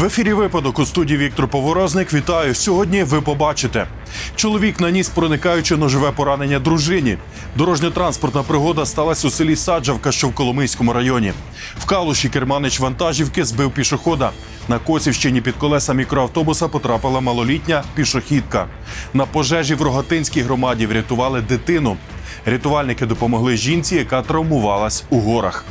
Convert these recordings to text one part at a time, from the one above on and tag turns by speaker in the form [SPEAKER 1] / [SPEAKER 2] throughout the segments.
[SPEAKER 1] В ефірі випадок у студії Віктор Поворозник. Вітаю. Сьогодні ви побачите. Чоловік наніс проникаючи ножове поранення дружині. Дорожньо-транспортна пригода сталася у селі Саджавка, що в Коломийському районі. В Калуші керманич вантажівки збив пішохода. На Косівщині під колеса мікроавтобуса потрапила малолітня пішохідка. На пожежі в Рогатинській громаді врятували дитину. Рятувальники допомогли жінці, яка травмувалась у горах.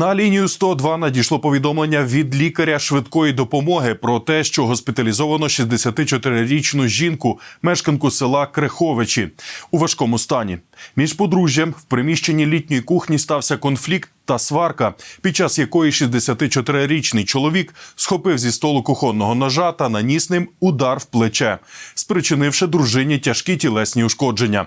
[SPEAKER 1] На лінію 102 надійшло повідомлення від лікаря швидкої допомоги про те, що госпіталізовано 64-річну жінку, мешканку села Креховичі, у важкому стані. Між подружжям в приміщенні літньої кухні стався конфлікт та сварка, під час якої 64-річний чоловік схопив зі столу кухонного ножа та наніс ним удар в плече, спричинивши дружині тяжкі тілесні ушкодження.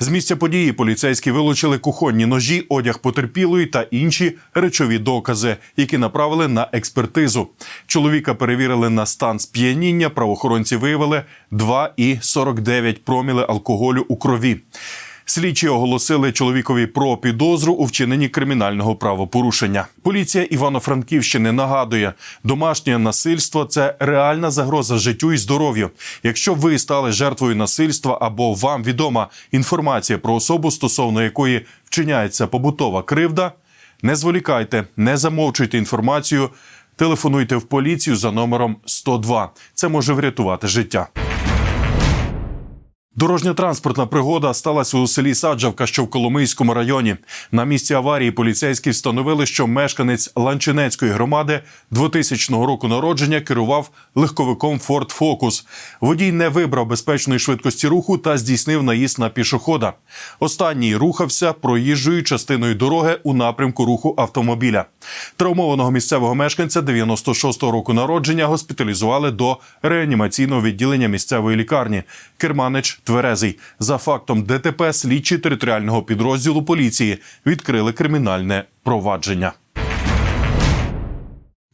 [SPEAKER 1] З місця події поліцейські вилучили кухонні ножі, одяг потерпілої та інші речові докази, які направили на експертизу. Чоловіка перевірили на стан сп'яніння. Правоохоронці виявили 2,49 проміли алкоголю у крові. Слідчі оголосили чоловікові про підозру у вчиненні кримінального правопорушення. Поліція Івано-Франківщини нагадує, домашнє насильство це реальна загроза життю і здоров'ю. Якщо ви стали жертвою насильства або вам відома інформація про особу, стосовно якої вчиняється побутова кривда, не зволікайте, не замовчуйте інформацію. Телефонуйте в поліцію за номером 102. Це може врятувати життя. Дорожньо-транспортна пригода сталася у селі Саджавка, що в Коломийському районі. На місці аварії поліцейські встановили, що мешканець Ланчинецької громади 2000 року народження керував легковиком Ford Focus. Водій не вибрав безпечної швидкості руху та здійснив наїзд на пішохода. Останній рухався проїжджою частиною дороги у напрямку руху автомобіля. Травмованого місцевого мешканця 96-го року народження госпіталізували до реанімаційного відділення місцевої лікарні. Керманич Тверезий. За фактом ДТП слідчі територіального підрозділу поліції відкрили кримінальне провадження.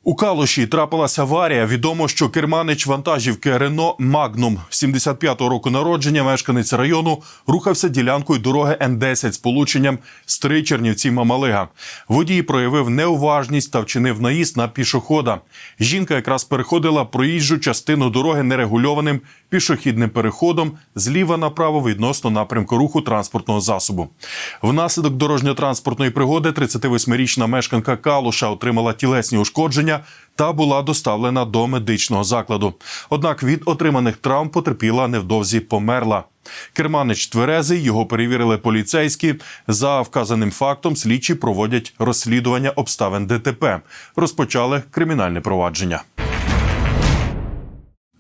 [SPEAKER 1] У Калуші трапилася аварія. Відомо, що керманич вантажівки Рено Магнум 75-го року народження, мешканець району, рухався ділянкою дороги Н10 з полученням Стри Чернівці Мамалига. Водій проявив неуважність та вчинив наїзд на пішохода. Жінка якраз переходила проїжджу частину дороги нерегульованим пішохідним переходом зліва направо відносно напрямку руху транспортного засобу. Внаслідок дорожньо-транспортної пригоди 38-річна мешканка Калуша отримала тілесні ушкодження та була доставлена до медичного закладу. Однак від отриманих травм потерпіла невдовзі померла. Керманич тверезий його перевірили поліцейські. За вказаним фактом слідчі проводять розслідування обставин ДТП. Розпочали кримінальне провадження.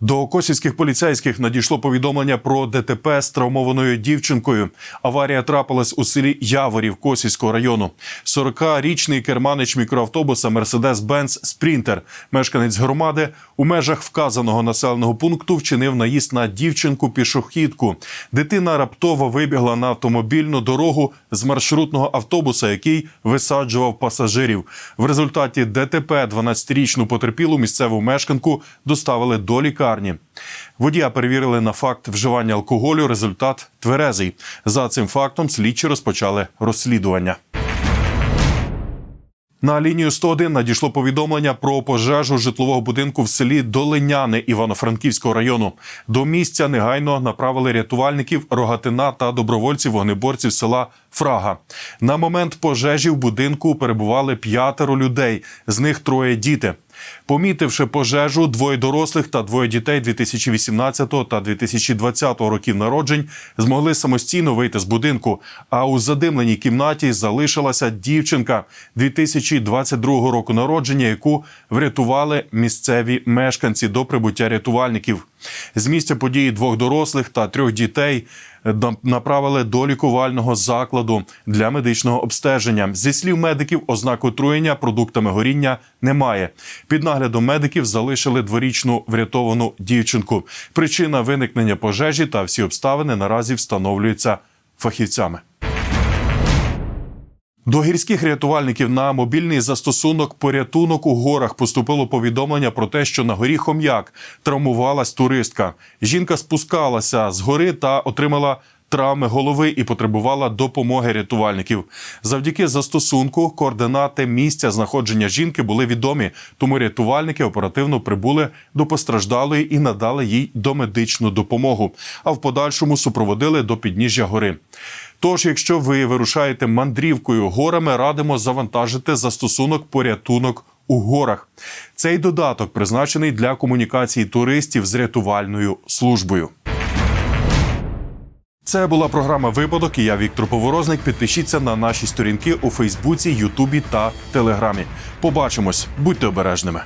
[SPEAKER 1] До косівських поліцейських надійшло повідомлення про ДТП з травмованою дівчинкою. Аварія трапилась у селі Яворів Косівського району. 40-річний керманич мікроавтобуса Mercedes-Benz Спрінтер, мешканець громади, у межах вказаного населеного пункту вчинив наїзд на дівчинку пішохідку. Дитина раптово вибігла на автомобільну дорогу з маршрутного автобуса, який висаджував пасажирів. В результаті ДТП 12-річну потерпілу місцеву мешканку доставили до лікарні. Водія перевірили на факт вживання алкоголю. Результат тверезий. За цим фактом слідчі розпочали розслідування. На лінію 101 надійшло повідомлення про пожежу житлового будинку в селі Долиняни Івано-Франківського району. До місця негайно направили рятувальників рогатина та добровольців вогнеборців села Фрага. На момент пожежі в будинку перебували п'ятеро людей, з них троє діти. Помітивши пожежу, двоє дорослих та двоє дітей 2018 та 2020 років народжень змогли самостійно вийти з будинку. А у задимленій кімнаті залишилася дівчинка 2022 року народження, яку врятували місцеві мешканці до прибуття рятувальників. З місця події двох дорослих та трьох дітей направили до лікувального закладу для медичного обстеження. Зі слів медиків, ознак отруєння продуктами горіння немає. Під наглядом медиків залишили дворічну врятовану дівчинку. Причина виникнення пожежі та всі обставини наразі встановлюються фахівцями. До гірських рятувальників на мобільний застосунок порятунок у горах поступило повідомлення про те, що на горі Хом'як травмувалась туристка. Жінка спускалася з гори та отримала травми голови і потребувала допомоги рятувальників. Завдяки застосунку координати місця знаходження жінки були відомі, тому рятувальники оперативно прибули до постраждалої і надали їй домедичну допомогу. А в подальшому супроводили до підніжжя гори. Тож, якщо ви вирушаєте мандрівкою горами, радимо завантажити застосунок порятунок у горах. Цей додаток призначений для комунікації туристів з рятувальною службою. Це була програма Випадок. і Я Віктор Поворозник. Підпишіться на наші сторінки у Фейсбуці, Ютубі та Телеграмі. Побачимось, будьте обережними.